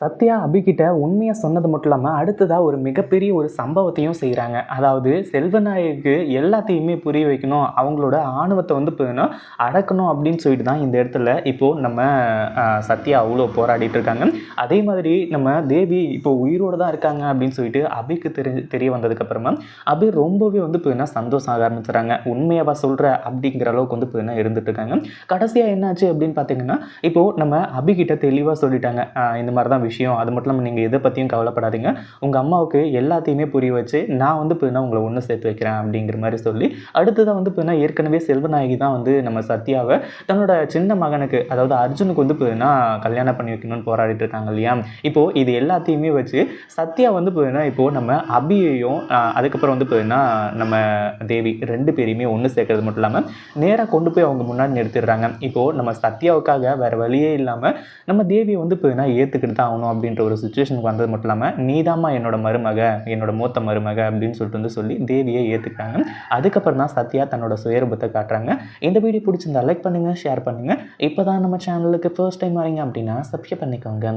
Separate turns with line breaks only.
சத்யா அபிகிட்ட உண்மையை சொன்னது மட்டும் இல்லாமல் அடுத்ததாக ஒரு மிகப்பெரிய ஒரு சம்பவத்தையும் செய்கிறாங்க அதாவது செல்வநாயகுக்கு எல்லாத்தையுமே புரிய வைக்கணும் அவங்களோட ஆணவத்தை வந்து பார்த்தீங்கன்னா அடக்கணும் அப்படின்னு சொல்லிட்டு தான் இந்த இடத்துல இப்போது நம்ம சத்யா அவ்வளோ போராடிட்டு இருக்காங்க. அதே மாதிரி நம்ம தேவி இப்போ உயிரோடு தான் இருக்காங்க அப்படின்னு சொல்லிட்டு அபிக்கு தெரி தெரிய வந்ததுக்கப்புறமா அபி ரொம்பவே வந்து பார்த்தீங்கன்னா சந்தோஷம் ஆக ஆரம்பிச்சுறாங்க. உண்மையாவா சொல்கிற அப்படிங்கிற அளவுக்கு வந்து பார்த்தீங்கன்னா இருந்துட்டு இருக்காங்க. கடைசியாக என்னாச்சு அப்படின்னு பார்த்தீங்கன்னா இப்போது நம்ம அபிகிட்ட தெளிவாக சொல்லிட்டாங்க. இந்த மாதிரி தான் விஷயம். அது மட்டும் இல்லாமல் நீங்கள் எதை பற்றியும் கவலைப்படாதீங்க. உங்கள் அம்மாவுக்கு எல்லாத்தையுமே புரிய வச்சு நான் வந்து இப்போ உங்களை ஒன்று சேர்த்து வைக்கிறேன் அப்படிங்கிற மாதிரி சொல்லி அடுத்ததான் வந்து இப்போ ஏற்கனவே செல்வநாயகி தான் வந்து நம்ம சத்யாவை தன்னோட சின்ன மகனுக்கு அதாவது அர்ஜுனுக்கு வந்து இப்போ கல்யாணம் பண்ணி வைக்கணும்னு போராடிட்டு இருக்காங்க இல்லையா? இப்போது இது எல்லாத்தையுமே வச்சு சத்யா வந்து இப்போ இப்போது நம்ம அபியையும் அதுக்கப்புறம் வந்து இப்போ நம்ம தேவி ரெண்டு பேரையுமே ஒன்று சேர்க்கறது மட்டும் இல்லாமல் நேராக கொண்டு போய் அவங்க முன்னாடி நிறுத்திடுறாங்க. இப்போது நம்ம சத்யாவுக்காக வேறு வழியே இல்லாமல் நம்ம தேவியை வந்து இப்போ ஏற்றுக்கிட்டு தான் ஆகணும் அப்படின்ற ஒரு சுச்சுவேஷனுக்கு வந்தது மட்டும் இல்லாமல் நீதாம்மா என்னோட மருமக என்னோட மூத்த மருமக அப்படின்னு சொல்லிட்டு வந்து சொல்லி தேவியை ஏற்றுக்கிறாங்க அதுக்கப்புறம் தான் சத்யா தன்னோட சுயரூபத்தை காட்டுறாங்க. இந்த வீடியோ பிடிச்சிருந்தா லைக் பண்ணுங்கள் ஷேர் பண்ணுங்கள் இப்போ தான் நம்ம சேனலுக்கு ஃபர்ஸ்ட் டைம் வரீங்க அப்படின்னா சப்ஸ்கிரைப் பண்ணிக்கோங்க.